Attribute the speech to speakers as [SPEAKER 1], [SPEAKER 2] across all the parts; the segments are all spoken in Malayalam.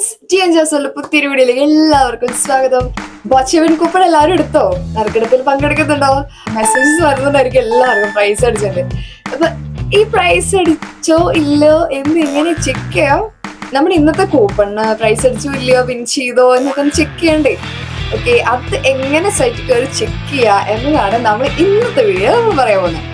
[SPEAKER 1] ഫ്രണ്ട്സ് ടി എൻ ജോസലിന്റെ പുതിയൊരു വീഡിയോയിലേക്ക് എല്ലാവർക്കും സ്വാഗതം. ബോച്ചവിൻ കൂപ്പൺ എല്ലാവരും എടുത്തോ? നറുക്കെടുപ്പിൽ പങ്കെടുക്കുന്നുണ്ടോ? മെസ്സേജസ് വരുന്നുണ്ടായിരിക്കും എല്ലാവർക്കും പ്രൈസ് അടിച്ചിട്ടുണ്ട് അപ്പൊ ഈ പ്രൈസ് അടിച്ചോ ഇല്ലയോ എന്ന് എങ്ങനെ ചെക്ക് ചെയ്യാം. നമ്മുടെ ഇന്നത്തെ കൂപ്പണ് പ്രൈസ് അടിച്ചോ ഇല്ലയോ വിൻ ചെയ്തോ എന്നൊക്കെ ഒന്ന് ചെക്ക് ചെയ്യണ്ടേ? ഓക്കെ അത് എങ്ങനെ സൈറ്റിൽ കയറി ചെക്ക് ചെയ്യുക എന്നതാണ് നമ്മൾ ഇന്നത്തെ വീഡിയോ നമ്മൾ പറയാൻ പോകുന്നത്.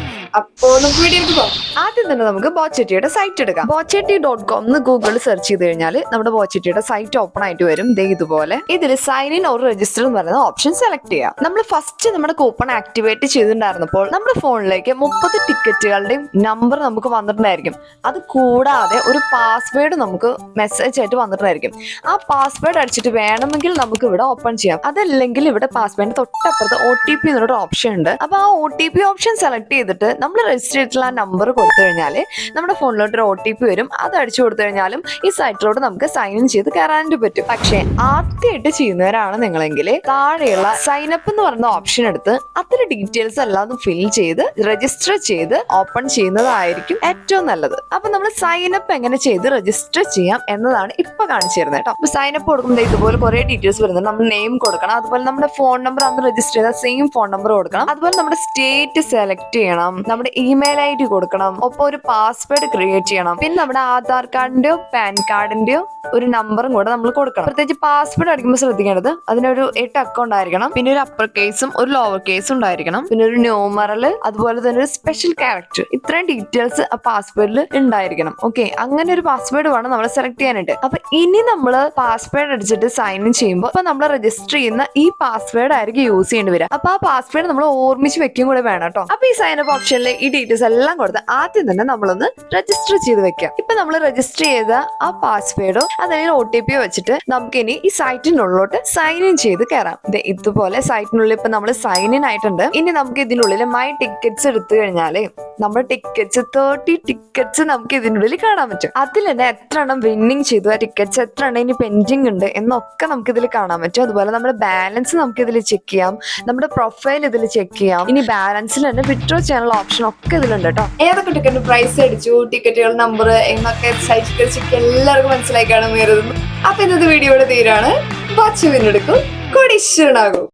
[SPEAKER 1] അപ്പോ നമുക്ക് വീഡിയോ എടുത്ത് പോകാം ആദ്യം തന്നെ നമുക്ക് ബോച്ചറ്റിയുടെ സൈറ്റ് എടുക്കാം. ബോച്ചറ്റി ഡോട്ട് കോം എന്ന് ഗൂഗിളിൽ സെർച്ച് ചെയ്ത് കഴിഞ്ഞാൽ നമ്മുടെ ബോച്ചറ്റിയുടെ സൈറ്റ് ഓപ്പൺ ആയിട്ട് വരും. ദേ ഇതുപോലെ. ഇതിൽ സൈൻ ഇൻ ഓർ രജിസ്റ്റർ എന്ന് പറയുന്ന ഓപ്ഷൻ സെലക്ട് ചെയ്യാം. നമ്മൾ ഫസ്റ്റ് നമ്മുടെ കൂപ്പൺ ആക്ടിവേറ്റ് ചെയ്തിട്ടുണ്ടായിരുന്നപ്പോൾ നമ്മുടെ ഫോണിലേക്ക് മുപ്പത് ടിക്കറ്റുകളുടെയും നമ്പർ നമുക്ക് വന്നിട്ടുണ്ടായിരിക്കും. അത് കൂടാതെ ഒരു പാസ്വേഡ് നമുക്ക് മെസ്സേജ് ആയിട്ട് വന്നിട്ടുണ്ടായിരിക്കും. ആ പാസ്വേഡ് അടിച്ചിട്ട് വേണമെങ്കിൽ നമുക്ക് ഇവിടെ ഓപ്പൺ ചെയ്യാം. അതല്ലെങ്കിൽ ഇവിടെ പാസ്വേഡ് തൊട്ടപ്പുറത്ത് ഒ ടി പി എന്നൊരു ഓപ്ഷൻ ഉണ്ട്. അപ്പൊ ആ O T P option select ചെയ്തിട്ട് നമ്മൾ രജിസ്റ്റർ ചെയ്തിട്ടുള്ള ആ നമ്പർ കൊടുത്തു കഴിഞ്ഞാൽ നമ്മുടെ ഫോണിലോട്ട് ഒരു ഒ ടി പി വരും. അത് അടിച്ചു കൊടുത്തു കഴിഞ്ഞാലും ഈ സൈറ്റിലോട്ട് നമുക്ക് സൈൻ ഇൻ ചെയ്ത് കയറാനായിട്ട് പറ്റും. പക്ഷേ ആദ്യമായിട്ട് ചെയ്യുന്നവരാണ് നിങ്ങളെങ്കിൽ താഴെയുള്ള സൈൻ അപ്പ് എന്ന് പറയുന്ന ഓപ്ഷൻ എടുത്ത് അത്ര ഡീറ്റെയിൽസ് എല്ലാം ഫിൽ ചെയ്ത് രജിസ്റ്റർ ചെയ്ത് ഓപ്പൺ ചെയ്യുന്നതായിരിക്കും ഏറ്റവും നല്ലത്. അപ്പൊ നമ്മൾ സൈൻ അപ്പ് എങ്ങനെ ചെയ്ത് രജിസ്റ്റർ ചെയ്യാം എന്നതാണ് ഇപ്പൊ കാണിച്ചു തരുന്നത് കേട്ടോ. അപ്പൊ സൈൻ അപ്പ് കൊടുക്കുമ്പോൾ ഇതുപോലെ കുറെ ഡീറ്റെയിൽസ് വരുന്നുണ്ട്. നമ്മൾ നെയിം കൊടുക്കണം. അതുപോലെ നമ്മുടെ ഫോൺ നമ്പർ അന്ന് രജിസ്റ്റർ ചെയ്ത സെയിം ഫോൺ നമ്പർ കൊടുക്കണം. അതുപോലെ നമ്മുടെ സ്റ്റേറ്റ് സെലക്ട് ചെയ്യണം. നമ്മുടെ ഇമെയിൽ ഐ ഡി കൊടുക്കണം. ഒപ്പം ഒരു പാസ്വേഡ് ക്രിയേറ്റ് ചെയ്യണം. പിന്നെ നമ്മുടെ ആധാർ കാർഡിന്റെയോ പാൻ കാർഡിന്റെയോ ഒരു നമ്പറും കൂടെ നമ്മൾ കൊടുക്കണം. പ്രത്യേകിച്ച് പാസ്വേഡ് അടിക്കുമ്പോൾ ശ്രദ്ധിക്കേണ്ടത് അതിനൊരു എട്ട് അക്കൗണ്ട് ആയിരിക്കണം. പിന്നെ ഒരു അപ്പർ കേസും ഒരു ലോവർ കേസും ഉണ്ടായിരിക്കണം. പിന്നെ ഒരു ന്യൂമറൽ അതുപോലെ തന്നെ ഒരു സ്പെഷ്യൽ ക്യാരക്ടർ ഇത്രയും ഡീറ്റെയിൽസ് ആ പാസ്വേഡിൽ ഉണ്ടായിരിക്കണം. ഓക്കെ അങ്ങനെ ഒരു പാസ്വേഡ് വേണം നമ്മൾ സെലക്ട് ചെയ്യാനായിട്ട്. അപ്പൊ ഇനി നമ്മൾ പാസ്വേഡ് അടിച്ചിട്ട് സൈൻ ഇൻ ചെയ്യുമ്പോൾ അപ്പൊ നമ്മൾ രജിസ്റ്റർ ചെയ്യുന്ന ഈ പാസ്വേഡ് ആയിരിക്കും യൂസ് ചെയ്യേണ്ടി വരിക. അപ്പൊ ആ പാസ്വേഡ് നമ്മൾ ഓർമ്മിച്ച് വെക്കും കൂടെ വേണം കേട്ടോ. അപ്പൊ ഈ സൈൻ അപ്പ് ഓപ്ഷനിൽ ഈ ഡീറ്റെയിൽസ് എല്ലാം കൊടുത്ത് ആദ്യം തന്നെ നമ്മളൊന്ന് രജിസ്റ്റർ ചെയ്ത് വെക്കാം. ഇപ്പൊ നമ്മൾ രജിസ്റ്റർ ചെയ്ത ആ പാസ്വേഡോ അതല്ലെങ്കിൽ ഒ ടി പിയോ വെച്ചിട്ട് നമുക്ക് ഇനി ഈ സൈറ്റിനുള്ളിലോട്ട് സൈൻ ഇൻ ചെയ്ത് കയറാം ഇതുപോലെ സൈറ്റിനുള്ളിൽ ഇപ്പൊ നമ്മൾ സൈൻ ഇൻ ആയിട്ടുണ്ട്. ഇനി നമുക്ക് ഇതിനുള്ളിൽ മൈ ടിക്കറ്റ്സ് എടുത്തു കഴിഞ്ഞാൽ നമ്മുടെ ടിക്കറ്റ്സ് തേർട്ടി ടിക്കറ്റ്സ് നമുക്ക് ഇതിനുള്ളിൽ കാണാൻ പറ്റും. അതിൽ തന്നെ എത്ര എണ്ണം വിന്നിങ് ചെയ്തു ആ ടിക്കറ്റ്സ് എത്ര എണ്ണം ഇനി പെൻഡിങ് ഉണ്ട് എന്നൊക്കെ നമുക്ക് ഇതിൽ കാണാൻ പറ്റും. അതുപോലെ നമ്മുടെ ബാലൻസ് നമുക്ക് ഇതിൽ ചെക്ക് ചെയ്യാം. നമ്മുടെ പ്രൊഫൈൽ ഇതിൽ ചെക്ക് ചെയ്യാം. ഇനി ബാലൻസിൽ തന്നെ വിഡ്രോ ചെയ്യാനുള്ള ഓപ്ഷൻ ഒക്കെ ഇതിലുണ്ട് കേട്ടോ. ഏതൊക്കെ ടിക്കറ്റ് പ്രൈസ് അടിച്ചു ടിക്കറ്റുകൾ നമ്പർ എന്നൊക്കെ സൈറ്റിൽ എല്ലാവർക്കും മനസ്സിലാക്കിയാണ് കരുതുന്നു. അപ്പൊ ഇന്നത്തെ വീഡിയോയുടെ തീരാണ്. വാച്ച് വിന്നെടുക്കും കൊടീശ്വരനാകും.